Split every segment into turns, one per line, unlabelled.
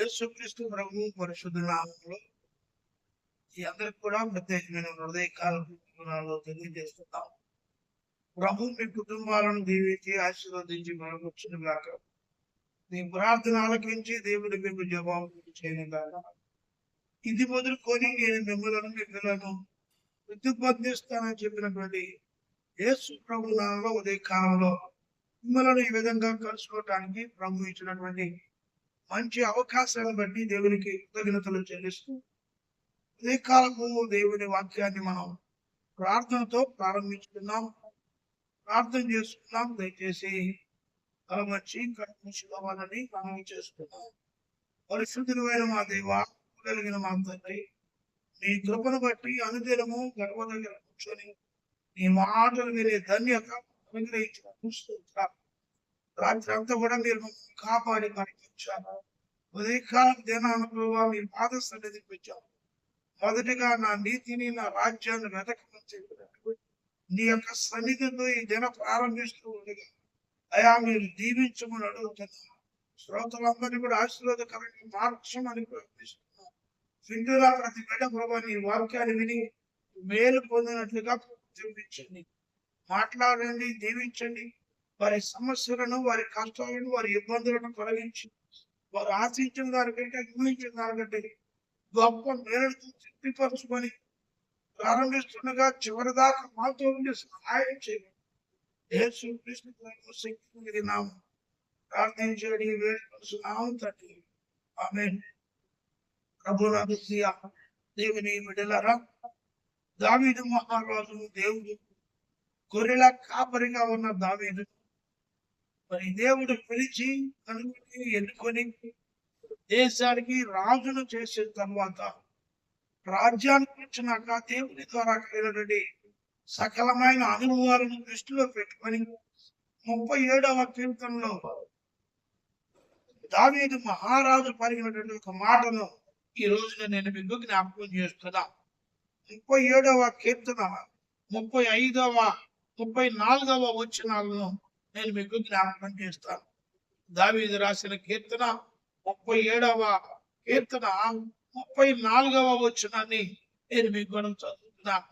యేసుక్రీస్తు ప్రభు పరిశుద్ధ నామంలో ఈ అందరికి కూడా ప్రత్యేకమైన హృదయకాలలో తెలియజేస్తున్నాం. ప్రభు మీ కుటుంబాలను దీవించి ఆశీర్వదించి మనకొచ్చిన గాక మీ ప్రార్థన ఆలకించి దేవుడి మీకు జవాబు చేయను గాక. ఇది మొదలుకొని నేను మిమ్మల్ని మీ పిల్లలను ప్రతిబంధిస్తానని చెప్పినటువంటి యేసు ప్రభు నామంలో ఉదయ కాలంలో మిమ్మల్ని ఈ విధంగా కలుసుకోవటానికి ప్రభు ఇచ్చినటువంటి మంచి అవకాశాలను బట్టి దేవునికి కృతజ్ఞతలు చెల్లిస్తూ అదే కాలము దేవుని వాక్యాన్ని మనం ప్రార్థనతో ప్రారంభించుకున్నాం ప్రార్థన చేసుకున్నాం దయచేసి మంచి కట్టుకోవాలని మనం చేస్తున్నాం. పరిశుద్ధులైన మా దేవ కలిగిన మా తండ్రి నీ కృపను బట్టి అనుదినము గర్వ దగ్గర కూర్చొని నీ మాటలు వినే ధన్యత అనుగ్రహించిన చూస్తుంటారు రాత్రి అంతా కూడా మీరు కాపాడి మనకి ఇచ్చాను ఉదయకాలం దినానులో మీ పాద సన్నిధికి మొదటిగా నా నీతిని నా రాజ్యాన్ని వెతకమని చెప్పినట్టు నీ యొక్క సన్నిధితో ఈ దిన ప్రారంభిస్తూ ఉండగా అయా మీరు దీవించమని అడుగుతున్నాను. శ్రోతలందరినీ కూడా ఆశీర్వాదకరంగా మార్చమని ప్రార్థిస్తున్నాను. వింటున్నా ప్రతి బిడ్డ ప్రభా నీ వాక్యాన్ని విని మేలు పొందినట్లుగా దీవించండి మాట్లాడండి దీవించండి. వారి సమస్యలను వారి కష్టాలను వారి ఇబ్బందులను తొలగించి వారు ఆశించిన దానికంటే ఊహించిన దానికంటే గొప్ప మేలుతో తృప్తిపరచుకొని ప్రారంభిస్తుండగా చివరి దాకా మాతో ఉండి సహాయం చేయండి యేసు కృష్ణ శక్తి నామం తండ్రి. ఆమె ప్రభునాథ దేవుని బిడ్డలారా దావీదు మహారాజు దేవుడు గొర్రెల కాపరిగా ఉన్న దావీదు మరి దేవుడు పిలిచి కనుగొని ఎన్నుకొని దేశానికి రాజును చేసిన తర్వాత రాజ్యానికి వచ్చినాక దేవుని ద్వారా కలిగినటువంటి సకలమైన అనుభవాలను దృష్టిలో పెట్టుకొని ముప్పై ఏడవ కీర్తనలో దావీదు మహారాజు పలిగినటువంటి ఒక మాటను ఈ రోజున నేను మీకు జ్ఞాపకం చేస్తున్నా. ముప్పై ఏడవ కీర్తన ముప్పై ఐదవ ముప్పై నాలుగవ వచనాలను నేను మీకు జ్ఞాపకం చేస్తాను. దావీదు రాసిన కీర్తన ముప్పై ఏడవ కీర్తన ముప్పై నాలుగవ వచనాన్ని నేను మీకు మనం చదువుతున్నా.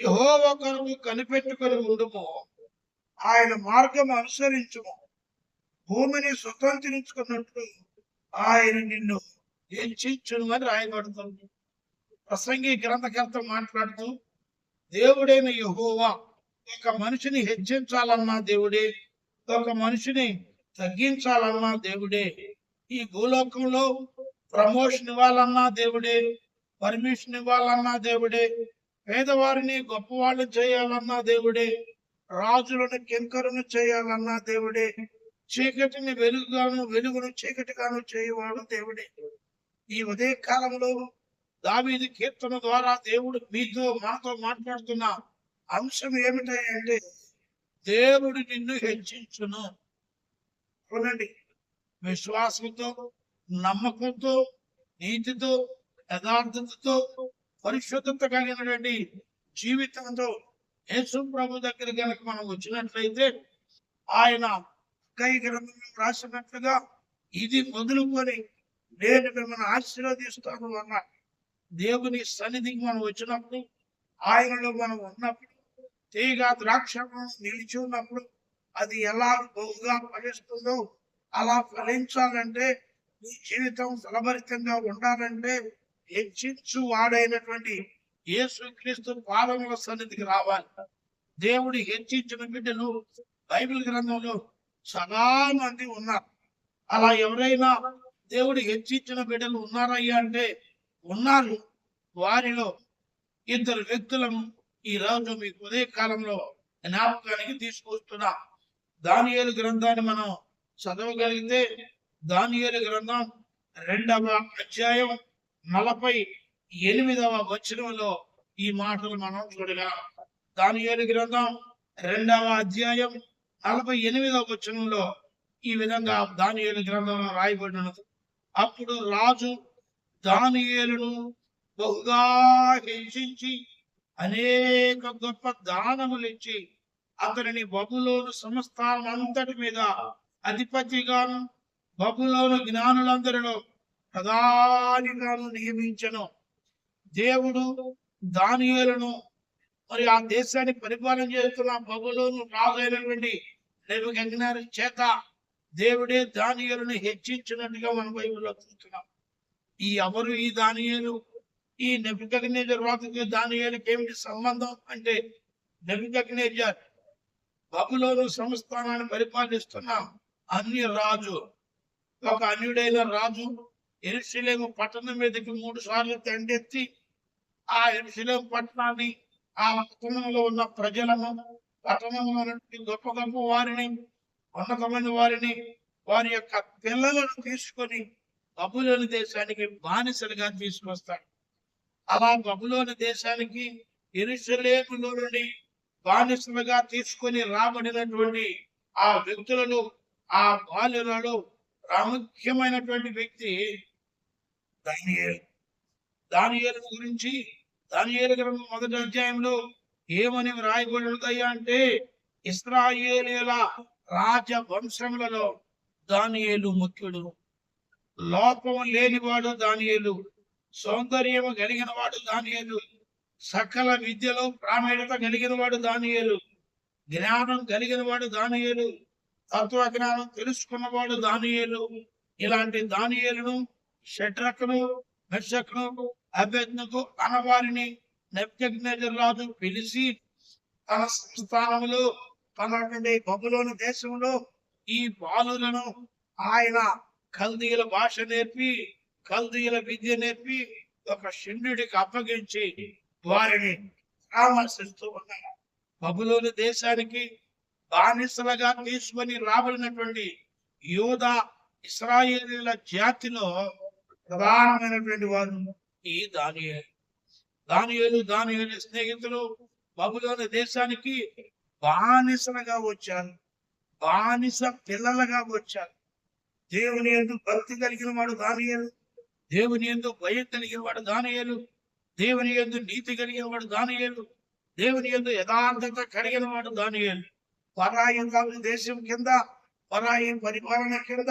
యహోవ కొరకు కనిపెట్టుకొని ఉండము. ఆయన మార్గం అనుసరించము. భూమిని స్వతంత్రించుకున్నట్లు ఆయన నిన్ను హెచ్చించును అని రాయబడుతుంది. ప్రసంగి గ్రంథకర్త మాట్లాడుతూ దేవుడైన యహోవా ఒక మనిషిని హెచ్చించాలన్నా దేవుడే ఒక మనిషిని తగ్గించాలన్నా దేవుడే. ఈ భూలోకంలో ప్రమోషన్ ఇవ్వాలన్నా దేవుడే పర్మిషన్ ఇవ్వాలన్నా దేవుడే పేదవారిని గొప్పవాళ్ళు చేయాలన్నా దేవుడే రాజులను కింకరును చేయాలన్నా దేవుడే చీకటిని వెలుగుగాను వెలుగును చీకటిగాను చేయవాడు దేవుడే. ఈ ఉదయ కాలంలో దావీది కీర్తన ద్వారా దేవుడు మీతో మాతో మాట్లాడుతున్న. అంశం ఏమిటంటే దేవుడు నిన్ను హెచ్చించును. చూడండి విశ్వాసంతో నమ్మకంతో నీతితో యథార్థతతో పరిశుద్ధత కలిగినటువంటి జీవితంతో యేసు ప్రభు దగ్గర కనుక మనం వచ్చినట్లయితే ఆయన కై గ్రంథంలో రాసినట్లుగా ఇది మొదలుకొని నేను మిమ్మల్ని ఆశీర్వదిస్తాను అన్న దేవుని సన్నిధికి మనం వచ్చినప్పుడు ఆయనలో మనం ఉన్నప్పుడు తీగ ద్రాక్షము నిలిచి ఉన్నప్పుడు అది ఎలా బహుగా ఫలిస్తుందో అలా ఫలించాలంటే నీ జీవితం ఫలభరితంగా ఉండాలంటే హెచ్చించు వాడైనటువంటి యేసుక్రీస్తు పాదముల సన్నిధికి రావాలి. దేవుడు హెచ్చించిన బిడ్డలు బైబిల్ గ్రంథంలో చాలా మంది ఉన్నారు. అలా ఎవరైనా దేవుడు హెచ్చించిన బిడ్డలు ఉన్నారయ్యా అంటే ఉన్నారు. వారిలో ఇద్దరు వ్యక్తులను ఈ రోజు మీకు ఉదయ కాలంలో జ్ఞాపకానికి తీసుకొస్తున్నా. దానియేలు గ్రంథాన్ని మనం చదవగలిగితే దానియేలు గ్రంథం రెండవ అధ్యాయం నలభై ఎనిమిదవ వచనంలో ఈ మాటలు మనం చూడగా దానియేలు గ్రంథం రెండవ అధ్యాయం నలభై ఎనిమిదవ వచనంలో ఈ విధంగా దానియేలు గ్రంథంలో రాయబడినది అప్పుడు రాజు దానియేలును బహుగా హెచ్చించి అనేక గొప్ప దానములు ఇచ్చి అతనిని బబులోను సంస్థానం అంతటి మీద అధిపతిగాను బబులోను జ్ఞానులందరిలో ప్రధానిగాను నియమించను. దేవుడు దానియులను మరి ఆ దేశాన్ని పరిపాలన చేస్తున్న బబులోను రాజైనటువంటి నిర్వజ్ఞాన చేత దేవుడే దానియులను హెచ్చించినట్టుగా మనం బైబిల్లో చూస్తున్నాం. ఈ ఎవరు ఈ దానియులు? ఈ నెబుకద్నెజరు రాజుకి దానియేలుకి ఏమిటి సంబంధం అంటే నెబికగ్నేజర్ బబులోను సంస్థానాన్ని పరిపాలిస్తున్న. అన్ని రాజు ఒక అన్యుడైన రాజు ఎరుశీలేం పట్టణం మీదకి మూడు సార్లు తండెత్తి ఆ ఎరుశీలేం పట్టణాన్ని ఆ పట్టణంలో ఉన్న ప్రజలను పట్టణంలో ఉన్నటువంటి గొప్ప గొప్ప వారిని ఉన్నతమైన వారిని వారి యొక్క పిల్లలను తీసుకొని బబులోని దేశానికి బానిసలుగా తీసుకొస్తాడు అలా బబులోని దేశానికి ఎరుసలేములో నుండి బానిసలుగా తీసుకొని రాబడినటువంటి ఆ వ్యక్తులను ఆ బాల్యులలో ప్రాముఖ్యమైనటువంటి వ్యక్తి దానియేలు. దానియేలు గురించి దానియేలు గ్రంథం మొదటి అధ్యాయంలో ఏమని వ్రాయబడుతాయా అంటే ఇస్రాయేలీల రాజ వంశములలో దానియేలు ముఖ్యుడు. లోపం లేనివాడు దానియేలు. సౌందర్యము కలిగిన వాడు దానియలు. సకల విద్యలో ప్రామాణ్యత కలిగిన వాడు దానియలు. జ్ఞానం కలిగిన వాడు దానియలు. తత్వ జ్ఞానం తెలుసుకున్నవాడు దానియలు. ఇలాంటి దానియలను షట్రకును మెషకును అభ్యర్థనకు అనవారిని నెప్జగ్నేజర్ రాజు పిలిచి తన సంస్థానంలో తనటువంటి బబులోని దేశంలో ఈ బాలులను ఆయన కల్దీల భాష నేర్పి కల్దీయుల విద్య నేర్పి ఒక శిష్యుడికి అప్పగించి వారిని పరామర్శిస్తూ ఉన్నారు. బబులోని దేశానికి బానిసలుగా తీసుకొని రాబడినటువంటి యోధ ఇస్రాయేలీల జాతిలో ప్రధానమైనటువంటి వారు ఈ దానియేలు. దానియేలు దానియేలు స్నేహితులు బబులోని దేశానికి బానిసలుగా వచ్చారు. బానిస పిల్లలుగా వచ్చారు. దేవుని ఎందుకు భక్తి కలిగిన వాడు దానియేలు. దేవుని ఎందు భయం కలిగిన వాడు దానియేలు. దేవుని ఎందు నీతి కలిగిన వాడు దానియేలు. దేవుని ఎందు యథార్థత కలిగిన వాడు దానియలు. పరాయి దేశం కింద పరాయి పరిపాలన కింద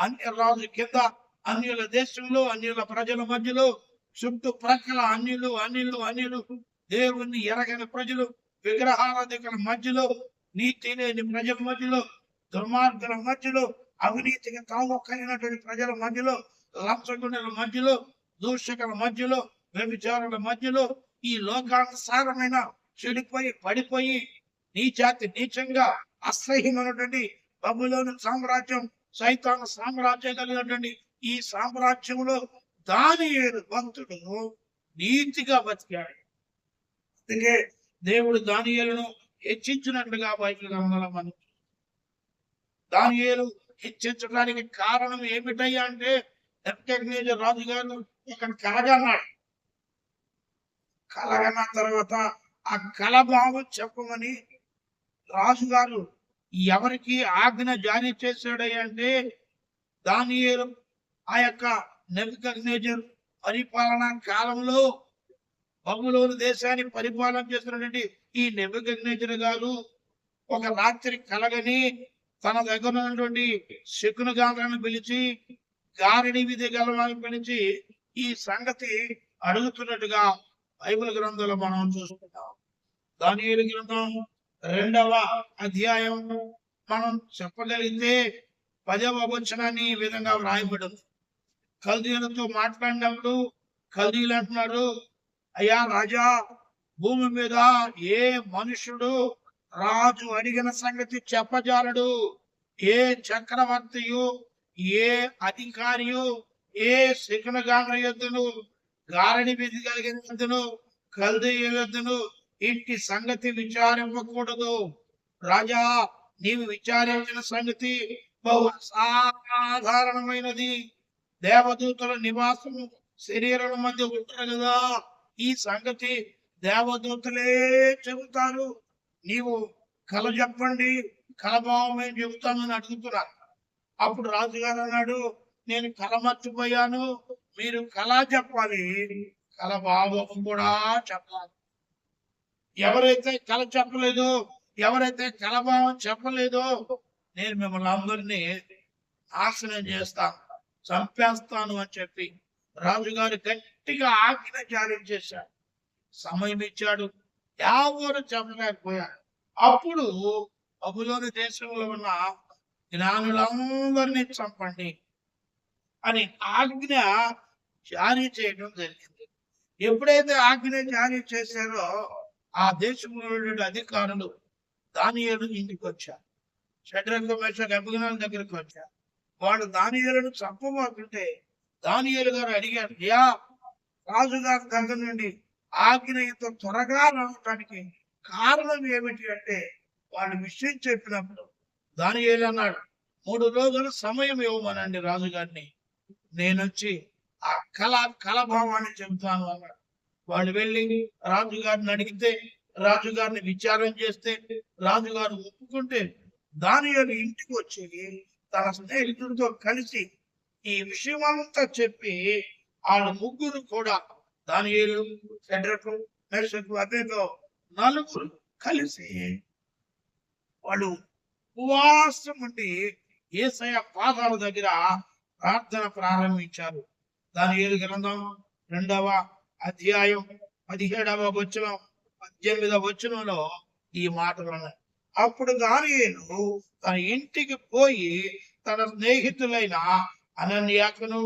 అన్య రాజు కింద అన్యుల దేశంలో అన్యుల ప్రజల మధ్యలో చుట్టూ ప్రక్కల అన్యులు అన్యులు అన్యులు దేవుణ్ణి ఎరగని ప్రజలు విగ్రహారాధికల మధ్యలో నీతి లేని ప్రజల మధ్యలో దుర్మార్గుల మధ్యలో అవినీతికి తాము కలిగినటువంటి ప్రజల మధ్యలో లంచగుండల మధ్యలో దూషకుల మధ్యలో వ్యభిచారుల మధ్యలో ఈ లోకానుసారమైన చెడిపోయి పడిపోయి నీచాతి నీచంగా అసహ్యమైనటువంటి బబులోని సామ్రాజ్యం సైతాన సామ్రాజ్యం కలిగినటువంటి ఈ సామ్రాజ్యంలో దాని భక్తుడు నీతిగా బతికాడు. అందుకే దేవుడు దానియేలును హెచ్చించినట్లుగా బైబిల్ గ్రంథంలో మనం దానియేలు హెచ్చించడానికి కారణం ఏమిటయ్యా అంటే నెబ్కద్నెజర్ రాజు గారు? ఇక్కడ కలగన్నాడు కలగన్న తర్వాత ఆ కల భావం చెప్పమని రాజుగారు ఎవరికి ఆజ్ఞ జారీ చేశాడయ్యా అంటే దానియేలు ఆ యొక్క నెబ్కద్నెజర్ పరిపాలనా కాలంలో బహులోని దేశాన్ని పరిపాలన చేస్తున్నటువంటి ఈ నెబుకద్నెజర్ గారు ఒక రాత్రి కలగని తన దగ్గర ఉన్నటువంటి శకున గాలను పిలిచి గారిని విధి గలవాని పిలిచి ఈ సంగతి అడుగుతున్నట్టుగా బైబిల్ గ్రంథంలో మనం చూసుకుంటాం. దాని గ్రంథం రెండవ అధ్యాయం మనం చెప్పగలిగితే పదవ వచనాన్ని ఈ విధంగా వ్రాయబడింది. కల్దీలతో మాట్లాడినప్పుడు కల్దీలు అంటున్నారు అయ్యా రాజా భూమి మీద ఏ మనుషుడు రాజు అడిగిన సంగతి చెప్పజాలడు? ఏ చక్రవర్తియు ఏ అధికారియు ఏ శకునగాన యొద్దును గారడి విధి కలిగినందును యొద్దును ఇంటి సంగతి విచారింపకూడదు. రాజా నీవు విచారించిన సంగతి బహు సాధారణమైనది దేవదూతల నివాసము శరీరం మధ్య ఉంటారు కదా ఈ సంగతి దేవదూతలే చెబుతారు. నీవు కల చెప్పండి కలభావం ఏం చెబుతానని అడుగుతున్నారు. అప్పుడు రాజుగారు అన్నాడు నేను కల మర్చిపోయాను మీరు కళ చెప్పాలి. కలభావం కూడా చెప్పాలి. ఎవరైతే కళ చెప్పలేదు ఎవరైతే కలభావం చెప్పలేదో నేను మిమ్మల్ని అందరినీ నాశనం చేస్తాను చంపేస్తాను అని చెప్పి రాజుగారు గట్టిగా ఆజ్ఞ జారీ చేశాడు సమయం ఇచ్చాడు ఎవరు చెప్పలేకపోయాడు అప్పుడు బబులోని దేశంలో ఉన్న జ్ఞానులందరినీ చంపండి అని ఆజ్ఞ జారీ చేయడం జరిగింది. ఎప్పుడైతే ఆజ్ఞ జారీ చేశారో ఆ దేశంలో అధికారులు దానియలు ఇంటికి వచ్చారు. షడ్రంగ మేష దగ్గరికి వచ్చారు. వాళ్ళు దానియలను చంపబోతుంటే దానియలు గారు అడిగారు యా రాజుగారి దగ్గర నుండి ఆజ్ఞ ఇంత త్వరగా రావటానికి కారణం ఏమిటి? అంటే వాళ్ళు విషయం చెప్పినప్పుడు దానియేలు అన్నాడు మూడు రోజులు సమయం ఇవ్వమనండి రాజుగారిని. నేనొచ్చి ఆ కళ కళభావాన్ని చెబుతాను అన్నాడు. వాళ్ళు వెళ్ళి రాజుగారిని అడిగితే రాజుగారిని విచారం చేస్తే రాజుగారు ఒప్పుకుంటే దాని ఇంటికి వచ్చి తన స్నేహితుడితో కలిసి ఈ విషయం అంతా చెప్పి వాళ్ళ ముగ్గురు కూడా దానియేలు సెడ్రకు మెషకు అదేదో నలుగురు కలిసి వాళ్ళు ఉపవాసం ఉండి ఏసయ పాదాల దగ్గర ప్రార్థన ప్రారంభించారు. దాని ఏడు గ్రంథం రెండవ అధ్యాయం పదిహేడవ వచనం పద్దెనిమిదవ వచనంలో ఈ మాటలు ఉన్నాయి. అప్పుడు దానియేలు తన ఇంటికి పోయి తన స్నేహితులైన అనన్యాకును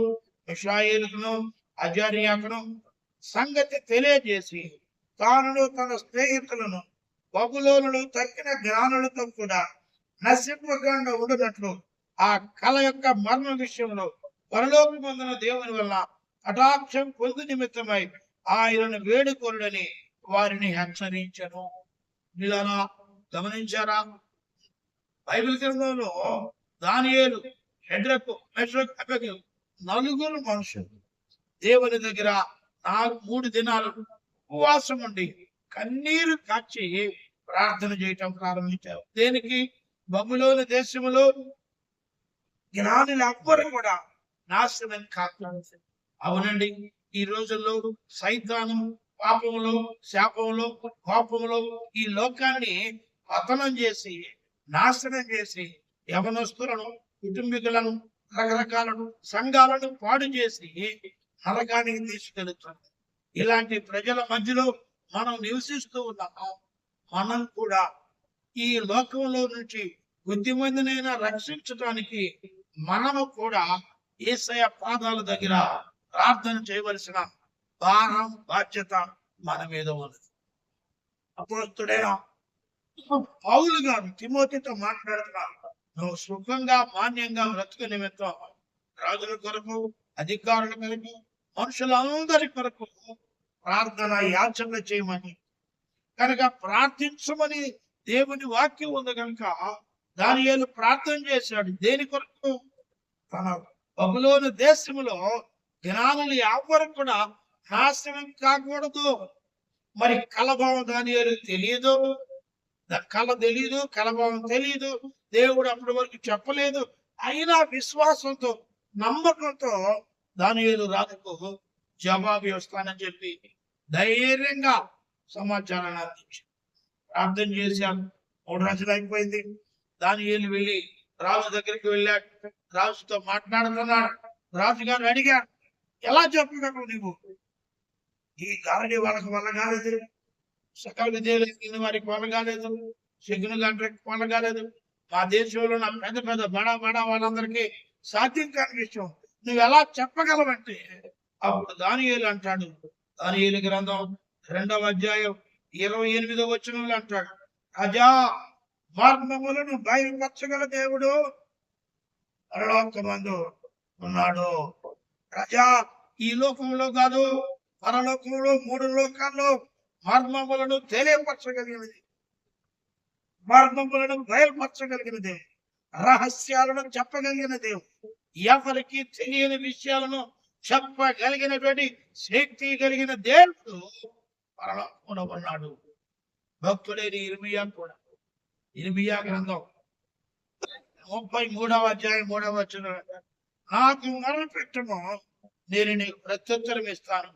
మిషాయిలుకును అజారియాకును సంగతి తెలియజేసి తాను తన స్నేహితులను బబులోనులు తక్కిన జ్ఞానులతో కూడా నశింపకుండా ఉండినట్లు ఆ కళ యొక్క మర్మ విషయంలో పరలోకమందున దేవుని వల్ల కటాక్షం పొందు నిమిత్తమై ఆయనను వేడుకోరుడని వారిని హెచ్చరించను. ఇలా గమనించారా? బైబిల్ గ్రంథంలో దానియేలు హెడ్రకు మెషక్ నలుగురు మనుషులు దేవుని దగ్గర నాలుగు మూడు దినాలు ఉపవాసం ఉండి కన్నీరు కాచి ప్రార్థన చేయటం ప్రారంభించారు. దేనికి? బబులోని దేశంలో జ్ఞానులు ఎవ్వరు కూడా నాశనం కాకుండా అవునండి ఈ రోజుల్లో సైతానం పాపంలో శాపంలో కోపంలో ఈ లోకాన్ని పతనం చేసి నాశనం చేసి యవనస్తులను కుటుంబీకులను రకరకాలను సంఘాలను పాడు చేసి నరకానికి తీసుకెళ్తుంది ఇలాంటి ప్రజల మధ్యలో మనం నివసిస్తూ ఉన్నాము. మనం కూడా ఈ లోకంలో నుంచి కొద్ది మందినైనా రక్షించడానికి మనము కూడా ఏసయ పాదాల దగ్గర ప్రార్థన చేయవలసిన భారం బాధ్యత మన మీద ఉన్నది. అపోస్తుడైన పౌలు గారు తిమోతితో మాట్లాడుతున్నారు నువ్వు సుఖంగా మాన్యంగా బ్రతుకు నిమిత్తం రాజుల కొరకు అధికారుల కొరకు మనుషులందరి కొరకు ప్రార్థన యాచన చేయమని కనుక ప్రార్థించమని దేవుని వాక్యం ఉంది కనుక దాని ఏను ప్రార్థన చేశాడు. దేని కొరకు? తన బబులోని దేశంలో జనాలను ఎవరు కూడా నాశనం కాకూడదు మరి కలభావం దాని ఏళ్ళు తెలియదు కళ తెలియదు కలభావం తెలియదు దేవుడు అప్పటి వరకు చెప్పలేదు. అయినా విశ్వాసంతో నమ్మకంతో దాని ఏళ్ళు రాజుకు జవాబు వస్తానని చెప్పి ధైర్యంగా సమాచారాన్ని అందించారు ప్రార్థన చేశాను మూడు రోజులు అయిపోయింది. దానియేలు వెళ్ళి రాజు దగ్గరికి వెళ్ళాడు. రాజుతో మాట్లాడుతున్నాడు. రాజు గారు అడిగాడు ఎలా చెప్పగలవు నీవు? ఈ గాలి వాళ్ళకి వల్ల కాలేదు. సకల విద్యలు వారికి వల్ల కాలేదు. శకుని గంటకి వల్ల కాలేదు. మా దేశంలో ఉన్న పెద్ద పెద్ద బడా బడా వాళ్ళందరికీ సాధ్యం కాని విషయం. నువ్వు ఎలా చెప్పగలవంటే అప్పుడు దానియేలు అంటాడు. దానియేలు గ్రంథం రెండవ అధ్యాయం ఇరవై ఎనిమిదో వచ్చిన అంటాడు. రాజా మర్మములను బయలుపరచగల దేవుడు పరలోకమందు ఉన్నాడు. రాజా ఈ లోకంలో కాదు పరలోకంలో మూడు లోకాల్లో మర్మములను తెలియపరచగలిగినది. మర్మములను బయలుపరచగలిగినది రహస్యాలను చెప్పగలిగిన దేవుడు ఎవరికి తెలియని విషయాలను చెప్పగలిగినటువంటి శక్తి కలిగిన దేవుడు పరలోకంలో ఉన్నాడు. భక్తుడైన ఇర్మియా కూడా. ఇర్మియా గ్రంథం. ముప్పై మూడవ అధ్యాయం మూడవ వచ్చిన నాకు మొరపెట్టము నేను నీకు ప్రత్యుత్తరం ఇస్తాను.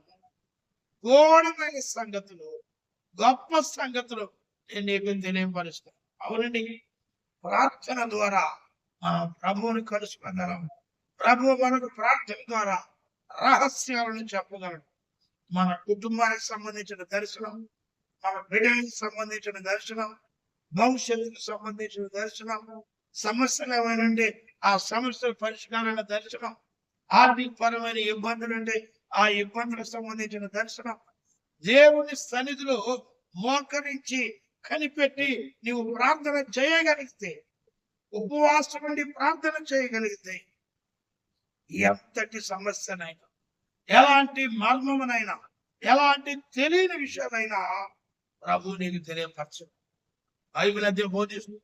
ఘోరమైన సంగతులు గొప్ప సంగతులు నేను నీకు తెలియపరుస్తాను. అవునండి. ప్రార్థన ద్వారా మనం ప్రభువుని కలుసుకోగలం ప్రభు మనకు ప్రార్థన ద్వారా రహస్యాలను చెప్పగలడు. మన కుటుంబానికి సంబంధించిన దర్శనం మన బిడ్డలకు సంబంధించిన దర్శనం భవిష్యత్తుకు సంబంధించిన దర్శనము సమస్యలు ఏమైనా ఆ సమస్యల పరిష్కారాల దర్శనం ఆర్థిక పరమైన ఇబ్బందులు అంటే ఆ ఇబ్బందులకు సంబంధించిన దర్శనం. దేవుని సన్నిధిలో మోకరించి కనిపెట్టి నీవు ప్రార్థన చేయగలిగితే ఉపవాసం నుండి ప్రార్థన చేయగలిగితే ఎంతటి సమస్యనైనా ఎలాంటి మర్మమునైనా ఎలాంటి తెలియని విషయాలైనా ప్రభు నీకు తెలియపరచు. బైబిల్ అదే బోధిస్తుంది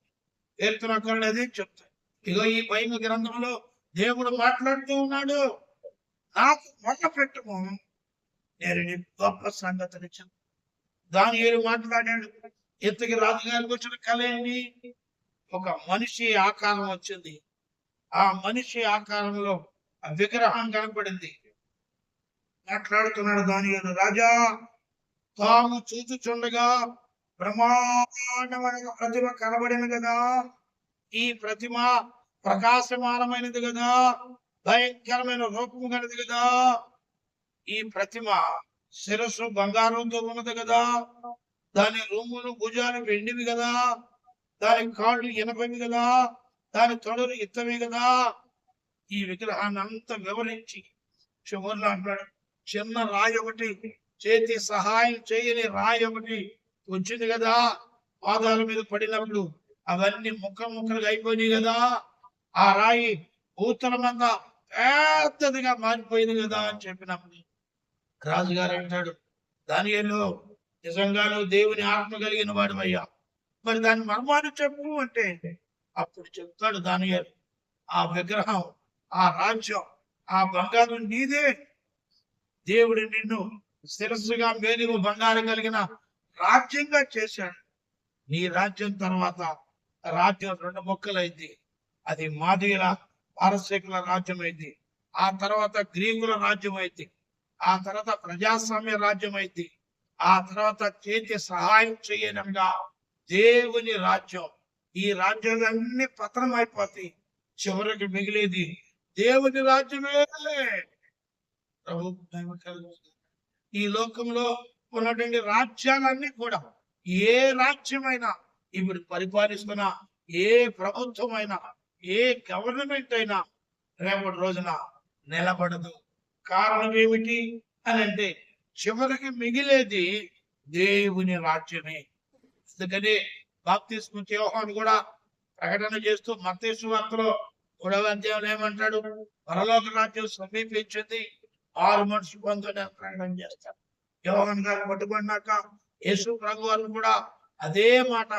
కీర్తనకారుడు అదే చెప్తాడు. ఇగో ఈ బైబిల్ గ్రంథంలో దేవుడు మాట్లాడుతూ ఉన్నాడు. నాకు మొట్ట పెట్టము? నేను నీ గొప్ప సంగతిని చెప్పు. దాని ఏడు మాట్లాడాడు. ఇంతకి రాజుగారికి వచ్చిన కళ ఏంటి? ఒక మనిషి ఆకారం వచ్చింది. ఆ మనిషి ఆకారంలో ఆ విగ్రహం కనపడింది. మాట్లాడుతున్నాడు దాని రాజా. తాము చూచుచుండగా బ్రహ్మాండమైన ప్రతిమ కనబడిన కదా. ఈ ప్రతిమ ప్రకాశమానమైనది కదా. భయంకరమైన రూపం కలది కదా. ఈ ప్రతిమ శిరస్సు బంగారంతో ఉన్నది కదా. దాని రూములు భుజాలు వెండివి కదా. దాని కాళ్ళు ఇనపవి కదా. దాని తొడలు ఇత్తవి కదా. ఈ విగ్రహాన్ని అంతా వివరించి చివరిలో అంటాడు చిన్న రాయి ఒకటి చేతి సహాయం చేయని రాయి ఒకటి వచ్చింది కదా. పాదాల మీద పడినప్పుడు అవన్నీ ముక్క ముక్కలుగా అయిపోయినాయి కదా. ఆ రాయి ఊతల పెద్దదిగా మారిపోయింది కదా అని చెప్పినప్పుడు రాజుగారు అంటాడు దానిలో నిజంగా దేవుని ఆత్మ కలిగిన వాడు అయ్యా. మరి దాని మర్మాన్ని చెప్పు అంటే అప్పుడు చెప్తాడు దానియాలు ఆ విగ్రహం ఆ రాజ్యం ఆ బంగారం నీదే. దేవుడు నిన్ను శిరస్సుగా మేలుగు బంగారం కలిగిన రాజ్యంగా చేశాడు. నీ రాజ్యం తర్వాత రాజ్యం రెండు మొక్కలైంది. అది మాదిగల పారసీకుల రాజ్యం అయింది ఆ తర్వాత గ్రీకుల రాజ్యం అయింది ఆ తర్వాత ప్రజాస్వామ్య రాజ్యం అయింది ఆ తర్వాత చేతి సహాయం చేయనంగా దేవుని రాజ్యం. ఈ రాజ్యాలన్నీ పతనం అయిపోతాయి చివరికి మిగిలేది దేవుని రాజ్యమే. ప్రభు ఈ లోకంలో ఉన్నటువంటి రాజ్యాలన్నీ కూడా ఏ రాజ్యమైనా ఇప్పుడు పరిపాలిస్తున్న ఏ ప్రభుత్వమైనా ఏ గవర్నమెంట్ అయినా రేపటి రోజున నిలబడదు. కారణం ఏమిటి అని అంటే చివరికి మిగిలేది దేవుని రాజ్యమే. అందుకని బాప్తిస్మ యోహాను కూడా ప్రకటన చేస్తూ మత్తేసు వార్తలో గొడవ అధ్యాయంలో ఏమంటాడు? పరలోక రాజ్యం సమీపించింది. ఆరు మనిషి పొందని ప్రకటన చేస్తాడు యోహన్ గారు పట్టుబడినాక యేసు ప్రభు వాళ్ళు కూడా అదే మాట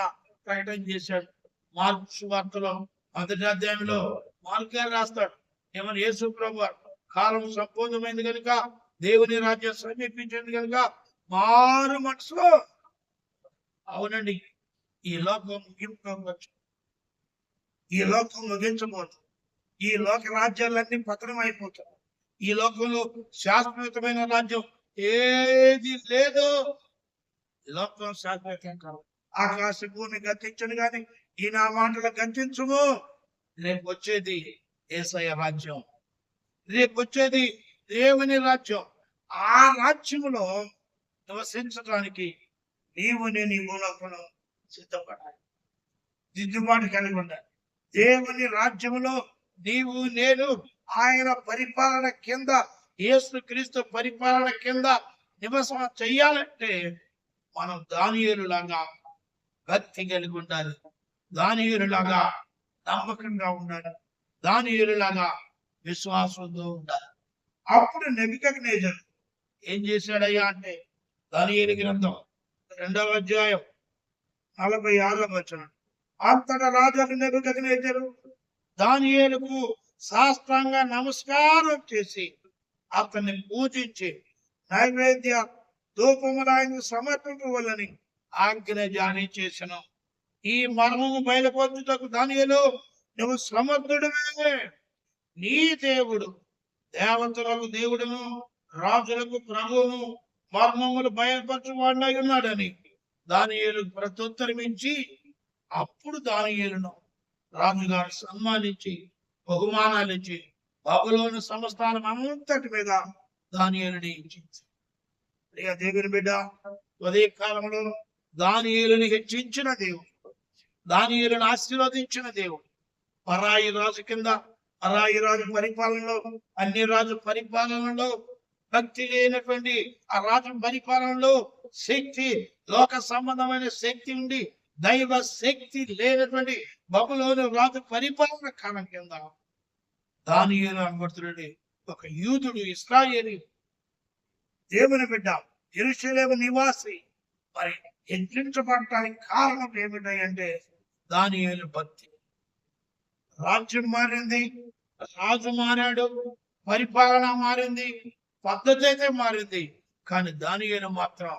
ప్రకటన చేశాడు మార్పు వార్తలో మొదటి అధ్యాయంలో మార్కు గారు రాస్తాడు. ఏమని? యేసు ప్రభు కాలం సంపూర్ణమైంది కనుక దేవుని రాజ్యం సమీపించింది కనుక మారు మనసు అవునండి ఈ లోకం ముగింపుకోవచ్చు ఈ లోకం ముగించబోదు ఈ లోక రాజ్యాలన్నీ పతనం అయిపోతాయి ఈ లోకంలో శాశ్వతమైన రాజ్యం ఏది లేదు. లోకం శాశ్వతం కాదు ఆకాశ భూమి గతించను గాని ఈ నా మాటలు గతించుము. రేపు వచ్చేది ఏసయ రాజ్యం. రేపు వచ్చేది దేవుని రాజ్యం. ఆ రాజ్యములో నివసించడానికి నీవు నేను ఈ మూలకును సిద్ధపడాలి. దిద్దుబాటు కలిగి ఉండాలి. దేవుని రాజ్యములో నీవు నేను ఆయన పరిపాలన కింద యేసు క్రీస్తు పరిపాలన కింద నివసం చెయ్యాలంటే మనం దానియేలులాగా భక్తి కలిగి ఉండాలి. దానియేలులాగా నమ్మకంగా ఉండాలి. దానియేలులాగా విశ్వాసంతో ఉండాలి. అప్పుడు నెబికగ్నేజర్ ఏం చేశాడయ్యా అంటే దానియులు గ్రంథం రెండవ అధ్యాయం నలభై ఆరవ వచ్చిన అంతట రాజు నెబుకద్నెజరు దానియులకు శాస్త్రంగా నమస్కారం చేసి అతన్ని పూజించి నైవేద్య ధూపములాయన సమర్పింపవలని ఆజ్ఞ జారీ చేసిన ఈ మర్మము బయలుపొందుటకు దానియేలు నువ్వు సమర్థుడివే. నీ దేవుడు దేవతలకు దేవుడును రాజులకు ప్రభువును మర్మములు బయలుపరచువాడై ఉన్నాడని దానియేలు ప్రత్యుత్తరమించి అప్పుడు దానియేలును రాజుగారు సన్మానించి బహుమానాలు ఇచ్చి బబులోను సంస్థానం అంతటి మీద దానియేలుని హెచ్చించి దేవుని బిడ్డ ఉదయ కాలంలో దానియేలుని హెచ్చించిన దేవుడు దానియేలుని ఆశీర్వదించిన దేవుడు పరాయి రాజు కింద పరాయి రాజు పరిపాలనలో అన్ని రాజు పరిపాలనలో భక్తి లేనటువంటి ఆ రాజు పరిపాలనలో శక్తి లోక సంబంధమైన శక్తి ఉండి దైవ శక్తి లేనటువంటి బబులోని రాజు పరిపాలన కాలం కింద దానియేలు అనబడుతున్నాడు ఒక యూదుడు ఇస్రాయేలి దేవుని బిడ్డ ఎరుషలేమ నివాసి. మరి హెచ్చరించబడటానికి కారణం ఏమిటంటే దానియేలు భక్తి. రాజ్యం మారింది రాజు మారాడు పరిపాలన మారింది పద్ధతి అయితే మారింది. కానీ దానియేలు మాత్రం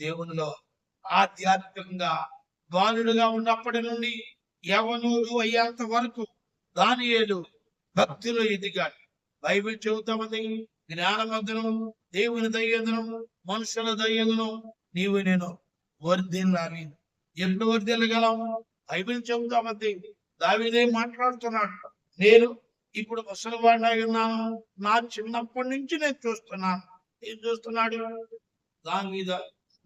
దేవునిలో ఆధ్యాత్మికంగా బాలుడుగా ఉన్నప్పటి నుండి యవనుడు అయ్యేంత వరకు దానియేలు భక్తిలో ఎదిగాడు బైబిల్ చెబుతామని జ్ఞానవంతునం దేవుని దయ్యదనం మనుషుల దయ్యదనం నీవు నేను వర్ధిల్లాలి ఎప్పుడు వర్ధిల్లగలం బైబిల్ చెబుతామని దావిదే మాట్లాడుతున్నాడు. నేను ఇప్పుడు ముసలివాడినై ఉన్నాను. నా చిన్నప్పటి నుంచి నేను చూస్తున్నాను. ఏం చూస్తున్నాడు? దాని మీద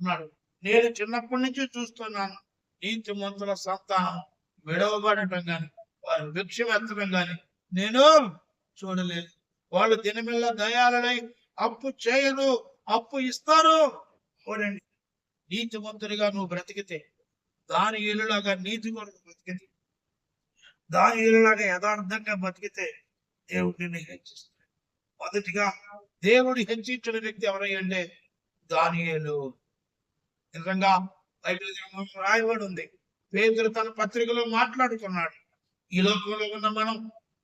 ఉన్నాడు నేను చిన్నప్పటి నుంచి చూస్తున్నాను. నీతి మంతుల సంతానం విడవబడటం కానీ వారి భిక్షం ఎత్తడం కానీ నేను చూడలేదు. వాళ్ళు దినమిల్ల దయాలనై అప్పు చేయరు అప్పు ఇస్తారు చూడండి నీతివంతుడిగా నువ్వు బ్రతికితే దాని ఇల్లులాగా నీతి కొరకు బ్రతికితే దాని ఇల్లులాగా యథార్థంగా బతికితే దేవుడు నిన్ను హెచ్చిస్తాడు. మొదటిగా దేవుడు హెచ్చించిన వ్యక్తి ఎవరంటే దానియేలు. నిజంగా బైబిల్ రాయబడి ఉంది. పేదలు తన పత్రికలో మాట్లాడుతున్నాడు. ఈ లోకంలో ఉన్న మనం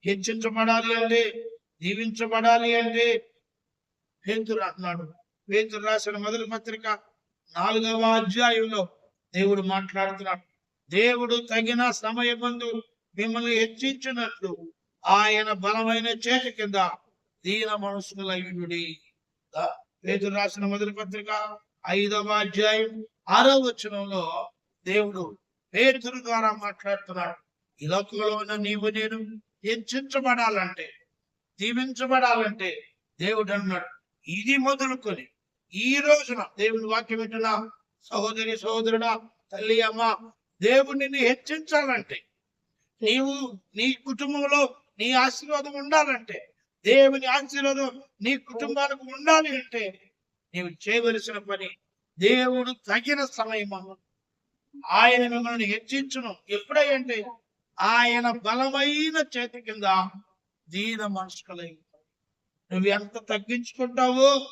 హెచ్చించబడాలి అంటే దీవించబడాలి అంటే పేతురు అంటున్నాడు. పేతురు రాసిన మొదటి పత్రిక నాలుగవ అధ్యాయంలో దేవుడు మాట్లాడుతున్నాడు. దేవుడు తగిన సమయమందు మిమ్మల్ని హెచ్చించినట్లు ఆయన బలమైన చేతి కింద దీన మనసులయుడి పేతురు రాసిన మొదటి పత్రిక ఐదవ అధ్యాయం ఆరవ వచనంలో దేవుడు పేతురు ద్వారా మాట్లాడుతున్నాడు. ఈ లోకంలో ఉన్న నీవు నేను హెచ్చించబడాలంటే దీవించబడాలంటే దేవుడు అన్నాడు. ఇది మొదలుకొని ఈ రోజున దేవుని వాక్యం వింటున్నా? సహోదరి సహోదరుడా తల్లి అమ్మ దేవుడిని హెచ్చించాలంటే నీవు నీ కుటుంబంలో నీ ఆశీర్వాదం ఉండాలంటే దేవుని ఆశీర్వాదం నీ కుటుంబానికి ఉండాలి అంటే నీవు చేయవలసిన పని దేవుడు తగిన సమయం ఆయన మిమ్మల్ని హెచ్చించును. ఎప్పుడంటే ఆయన బలమైన చేతి కింద దీన మనసుకలై. నువ్వు ఎంత తగ్గించుకుంటావో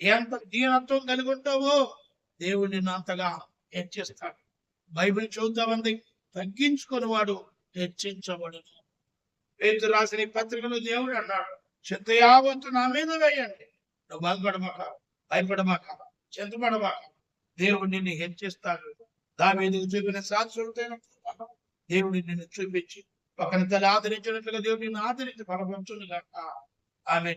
ఎంత దీనత్వం కలిగి ఉంటావో దేవుడు నిన్ను అంతగా హెచ్చిస్తాడు. బైబిల్ చూద్దామంది తగ్గించుకుని వాడు హెచ్చించబడు. పేరు రాసిన పత్రికలో దేవుడు అన్నాడు చింత యావత్తు నా మీద వేయండి. నువ్వు బాధపడమాక భయపడమాక చింతపడమాక దేవుడు నిన్ను హెచ్చిస్తాడు. దాని మీద చూపిన సాక్షులతైన దేవుడు నిన్ను చూపించి. ఒకరి తల ఆదరించినట్లుగా దేవుడు నిన్ను ఆదరించి బలపరచును గాక. ఆమె